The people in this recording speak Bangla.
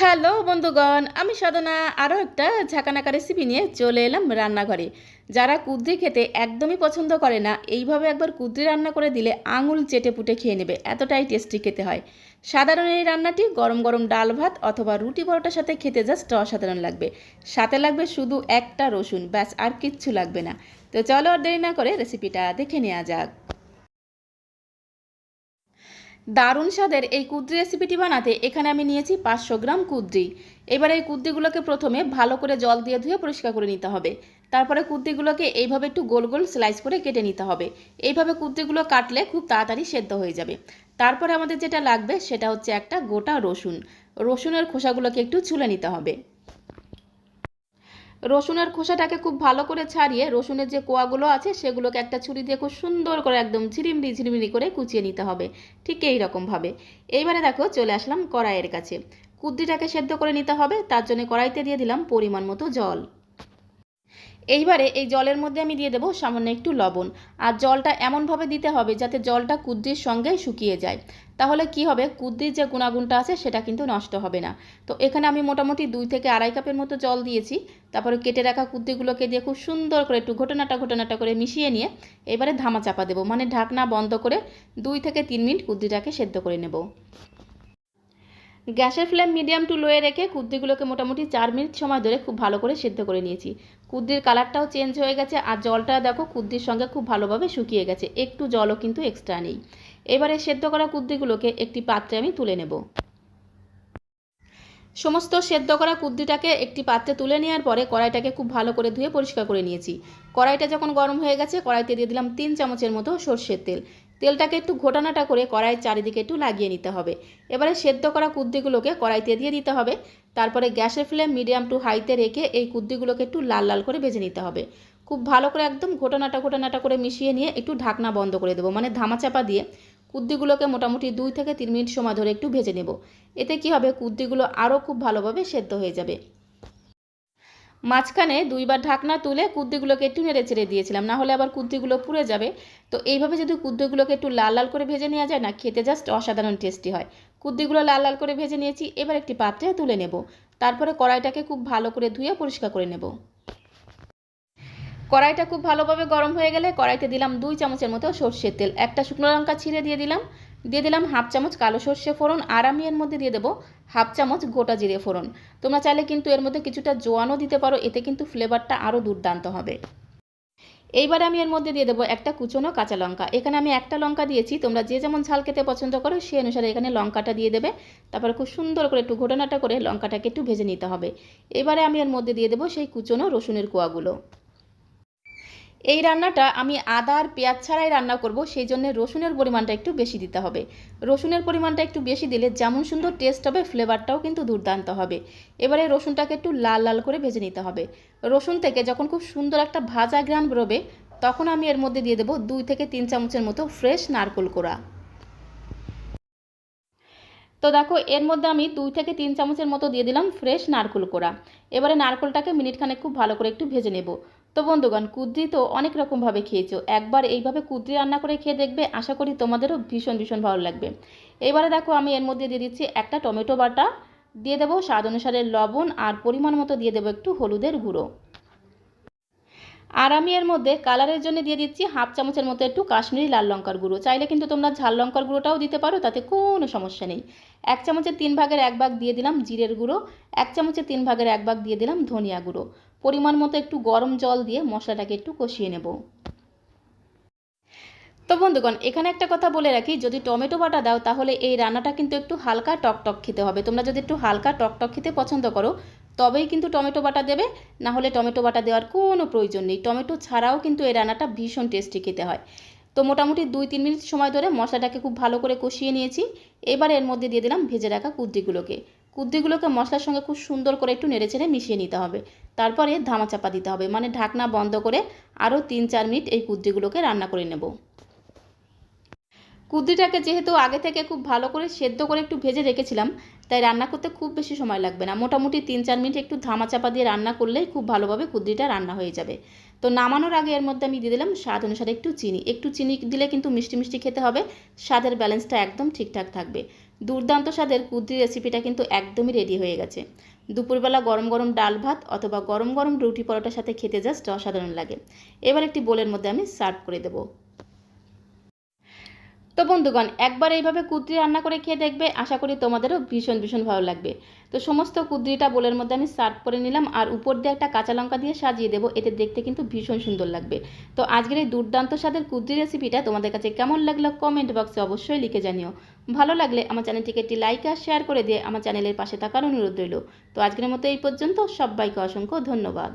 হ্যালো বন্ধুগণ, আমি সাধনা। আরও একটা ঝাঁকানাকা রেসিপি নিয়ে চলে এলাম রান্নাঘরে। যারা কুদ্রি খেতে একদমই পছন্দ করে না, এইভাবে একবার কুদ্রি রান্না করে দিলে আঙুল চেটে পুটে খেয়ে নেবে, এতটাই টেস্টি খেতে হয়। সাধারণ এই রান্নাটি গরম গরম ডাল ভাত অথবা রুটি পরোটার সাথে খেতে জাস্ট অসাধারণ লাগবে। সাথে লাগবে শুধু একটা রসুন, ব্যাস আর কিচ্ছু লাগবে না। তো চলো আর দেরি না করে রেসিপিটা দেখে নেওয়া যাক। দারুণ স্বাদের এই কুদ্রি রেসিপিটি বানাতে এখানে আমি নিয়েছি পাঁচশো গ্রাম কুদ্রি। এবার এই কুদ্রিগুলোকে প্রথমে ভালো করে জল দিয়ে ধুয়ে পরিষ্কার করে নিতে হবে। তারপরে কুদ্রিগুলোকে এইভাবে একটু গোল গোল স্লাইস করে কেটে নিতে হবে। এইভাবে কুদ্রিগুলো কাটলে খুব তাড়াতাড়ি সেদ্ধ হয়ে যাবে। তারপরে আমাদের যেটা লাগবে সেটা হচ্ছে একটা গোটা রসুন। রসুনের খোসাগুলোকে একটু ছুলে নিতে হবে। রসুনের খোসাটাকে খুব ভালো করে ছাড়িয়ে রসুনের যে কোয়াগুলো আছে সেগুলোকে একটা ছুরি দিয়ে খুব সুন্দর করে একদম ঝিরিমিরি ঝিরিমিরি করে কুচিয়ে নিতে হবে। ঠিক এই রকমভাবে এইবারে দেখো চলে আসলাম কড়াইয়ের কাছে। কুদ্রিটাকে সেদ্ধ করে নিতে হবে, তার জন্য কড়াইতে দিয়ে দিলাম পরিমাণ মতো জল। এইবারে এই জলের মধ্যে আমি দিয়ে দেবো সামান্য একটু লবণ। আর জলটা এমনভাবে দিতে হবে যাতে জলটা কুদ্রির সঙ্গে শুকিয়ে যায়। তাহলে কি হবে? কুদ্রির যে গুণাগুণটা আছে সেটা কিন্তু নষ্ট হবে না। তো এখানে আমি মোটামুটি দুই থেকে আড়াই কাপের মতো জল দিয়েছি। তারপরে কেটে রাখা কুদ্রিগুলোকে দিয়ে খুব সুন্দর করে একটু ঘটনাটা ঘটনাটা করে মিশিয়ে নিয়ে এবারে ধামা চাপা দেবো। মানে ঢাকনা বন্ধ করে দুই থেকে তিন মিনিট কুদ্রিটাকে সেদ্ধ করে নেব। গ্যাসের ফ্লেম মিডিয়াম টু লোয়ে রেখে কুদ্রিগুলোকে মোটামুটি চার মিনিট সময় ধরে খুব ভালো করে সেদ্ধ করে নিয়েছি। কুদ্রির কালারটাও চেঞ্জ হয়ে গেছে আর জলটা দেখো কুদ্রির সঙ্গে খুব ভালোভাবে শুকিয়ে গেছে। একটু জলও কিন্তু এক্সট্রা নেই। এবারে সেদ্ধ করা কুদ্রিগুলোকে একটি পাত্রে আমি তুলে নেব। সমস্ত সেদ্ধ করা কুদ্রিটাকে একটি পাত্রে তুলে নেওয়ার পরে কড়াইটাকে খুব ভালো করে ধুয়ে পরিষ্কার করে নিয়েছি। কড়াইটা যখন গরম হয়ে গেছে, কড়াইতে দিয়ে দিলাম তিন চামচের মতো সর্ষের তেল। তেলটাকে একটু ঘোটানাটা করে কড়াইয়ের চারিদিকে একটু লাগিয়ে নিতে হবে। এবারে সেদ্ধ করা কুদ্দিগুলোকে কড়াইতে দিয়ে দিতে হবে। তারপরে গ্যাসের ফ্লেম মিডিয়াম টু হাইতে রেখে এই কুদ্দিগুলোকে একটু লাল লাল করে ভেজে নিতে হবে। খুব ভালো করে একদম ঘোটানাটা ঘোটানাটা করে মিশিয়ে নিয়ে একটু ঢাকনা বন্ধ করে দেবো মানে ধামাচাপা দিয়ে। কুদ্দিগুলোকে মোটামুটি দুই থেকে তিন মিনিট সময় ধরে একটু ভেজে নেব। এতে কি হবে? কুদ্দিগুলো আরও খুব ভালোভাবে সেদ্ধ হয়ে যাবে। মাঝখানে দুইবার ঢাকনা তুলে কুদ্দিগুলোকে একটু নেড়ে চেড়ে দিয়েছিলাম, না হলে আবার কুদ্দিগুলো পুড়ে যাবে। তো এইভাবে যদি কুদ্দিগুলোকে একটু লাল লাল করে ভেজে নেওয়া যায় না, খেতে জাস্ট অসাধারণ টেস্টি হয়। কুদ্দিগুলো লাল লাল করে ভেজে নিয়েছি, এবার একটি পাত্রে তুলে নেব। তারপরে কড়াইটাকে খুব ভালো করে ধুয়ে পরিষ্কার করে নেব। কড়াইটা খুব ভালোভাবে গরম হয়ে গেলে কড়াইতে দিলাম দুই চামচের মতো সর্ষের তেল, একটা শুকনো লঙ্কা ছিঁড়ে দিয়ে দিলাম দিয়ে দিলাম হাফ চামচ কালো সর্ষে ফোড়ন আর আমি এর মধ্যে দিয়ে দেবো হাফ চামচ গোটা জিরে ফোড়ন। তোমরা চাইলে কিন্তু এর মধ্যে কিছুটা জোয়ানও দিতে পারো, এতে কিন্তু ফ্লেভারটা আরও দুর্দান্ত হবে। এইবার আমি এর মধ্যে দিয়ে দেবো একটা কুচনো কাঁচা লঙ্কা। এখানে আমি একটা লঙ্কা দিয়েছি, তোমরা যে যেমন ঝাল খেতে পছন্দ করো সেই অনুসারে এখানে লঙ্কাটা দিয়ে দেবে। তারপরে খুব সুন্দর করে একটু ঘটনাটা করে লঙ্কাটাকে একটু ভেজে নিতে হবে। এবারে আমি এর মধ্যে দিয়ে দেবো সেই কুচনো রসুনের কোয়াগুলো। এই রান্নাটা আমি আদা আর পেঁয়াজ ছাড়াই রান্না করব, সেই জন্য রসুনের পরিমাণটা একটু বেশি দিতে হবে। রসুনের পরিমাণটা একটু বেশি দিলে যেমন সুন্দর টেস্ট হবে ফ্লেভারটাও কিন্তু দুর্দান্ত হবে। এবারে রসুনটাকে একটু লাল লাল করে ভেজে নিতে হবে। রসুন থেকে যখন খুব সুন্দর একটা ভাজা গ্রান বেরোবে, তখন আমি এর মধ্যে দিয়ে দেবো দুই থেকে তিন চামচের মতো ফ্রেশ নারকোল কোড়া। তো দেখো, এর মধ্যে আমি দুই থেকে তিন চামচের মতো দিয়ে দিলাম ফ্রেশ নারকোল কোড়া। এবারে নারকোলটাকে মিনিটখানে খুব ভালো করে একটু ভেজে নেব। তো বন্ধুগণ, কুদ্রি তো অনেক রকমভাবে খেয়েছো। একবার এইভাবে কুদ্রি রান্না করে খেয়ে দেখবে, আশা করি তোমাদেরও ভীষণ ভীষণ ভালো লাগবে। এবারে দেখো, আমি এর মধ্যে দিয়ে দিচ্ছি একটা টমেটো বাটা, দিয়ে দেবো স্বাদ অনুসারে লবণ আর পরিমাণ মতো দিয়ে দেবো একটু হলুদের গুঁড়ো। আর আমি এর মধ্যে কালারের জন্য দিয়ে দিচ্ছি হাফ চামচের মতো একটু কাশ্মীরি লাল লঙ্কার গুঁড়ো। চাইলে কিন্তু তোমরা ঝাল লঙ্কার গুঁড়োটাও দিতে পারো, তাতে কোনো সমস্যা নেই। এক চামচের তিন ভাগের এক ভাগ দিয়ে দিলাম জিরের গুঁড়ো, এক চামচের তিন ভাগের এক ভাগ দিয়ে দিলাম ধনিয়া গুঁড়ো। পরিমাণ মতো একটু গরম জল দিয়ে মশলাটাকে একটু কষিয়ে নেব। তো বন্ধুগণ, এখানে একটা কথা বলে রাখি, যদি টমেটো বাটা দাও, তাহলে এই রান্নাটা কিন্তু একটু হালকা টকটক খেতে হবে। তোমরা যদি একটু হালকা টকটক খেতে পছন্দ করো, তবেই কিন্তু টমেটো বাটা দেবে। না হলে টমেটো বাটা দেওয়ার কোনো প্রয়োজন নেই। টমেটো ছাড়াও কিন্তু এই রান্নাটা ভীষণ টেস্টি খেতে হয়। তো মোটামুটি দুই তিন মিনিট সময় ধরে মশলাটাকে খুব ভালো করে কষিয়ে নিয়েছি। এবার এর মধ্যে দিয়ে দিলাম ভেজে রাখা কুদ্রিগুলোকে। কুদ্রিগুলোকে মশলার সঙ্গে খুব সুন্দর করে একটু নেড়েচেড়ে মিশিয়ে নিতে হবে। তারপরে ধামা চাপা দিতে হবে। মানে ঢাকনা বন্ধ করে আরও তিন চার মিনিট এই কুদ্রিগুলোকে রান্না করে নেব। কুদ্রিটাকে যেহেতু আগে থেকে খুব ভালো করে সেদ্ধ করে একটু ভেজে রেখেছিলাম, তাই রান্না করতে খুব বেশি সময় লাগবে না। মোটামুটি তিন চার মিনিট একটু ধামা চাপা দিয়ে রান্না করলেই খুব ভালোভাবে কুদ্রিটা রান্না হয়ে যাবে। তো নামানোর আগে এর মধ্যে আমি দিয়ে দিলাম স্বাদ অনুসারে একটু চিনি। একটু চিনি দিলে কিন্তু মিষ্টি মিষ্টি খেতে হবে, স্বাদের ব্যালেন্সটা একদম ঠিকঠাক থাকবে। দুর্দান্ত স্বাদের কুদ্রি রেসিপিটা কিন্তু একদমই রেডি হয়ে গেছে। দুপুরবেলা গরম গরম ডাল ভাত অথবা গরম গরম রুটি পরোটার সাথে খেতে জাস্ট অসাধারণ লাগে। এবার একটি বোলের মধ্যে আমি সার্ভ করে দেবো। তো বন্ধুগণ, একবার এইভাবে কুদ্রি রান্না করে খেয়ে দেখবে, আশা করি তোমাদেরও ভীষণ ভীষণ ভালো লাগবে। তো সমস্ত কুদ্রিটা বোলের মধ্যে আমি সার্ভ করে নিলাম, আর উপর দিয়ে একটা কাঁচা লঙ্কা দিয়ে সাজিয়ে দেবো, এতে দেখতে কিন্তু ভীষণ সুন্দর লাগবে। তো আজকের এই দুর্দান্ত স্বাদের কুদ্রি রেসিপিটা তোমাদের কাছে কেমন লাগল কমেন্ট বক্সে অবশ্যই লিখে জানিও। ভালো লাগলে আমার চ্যানেলটিকে একটি লাইক আর শেয়ার করে দিয়ে আমার চ্যানেলের পাশে থাকার অনুরোধ রইল। তো আজকের মতো এই পর্যন্ত, সবাইকে অসংখ্য ধন্যবাদ।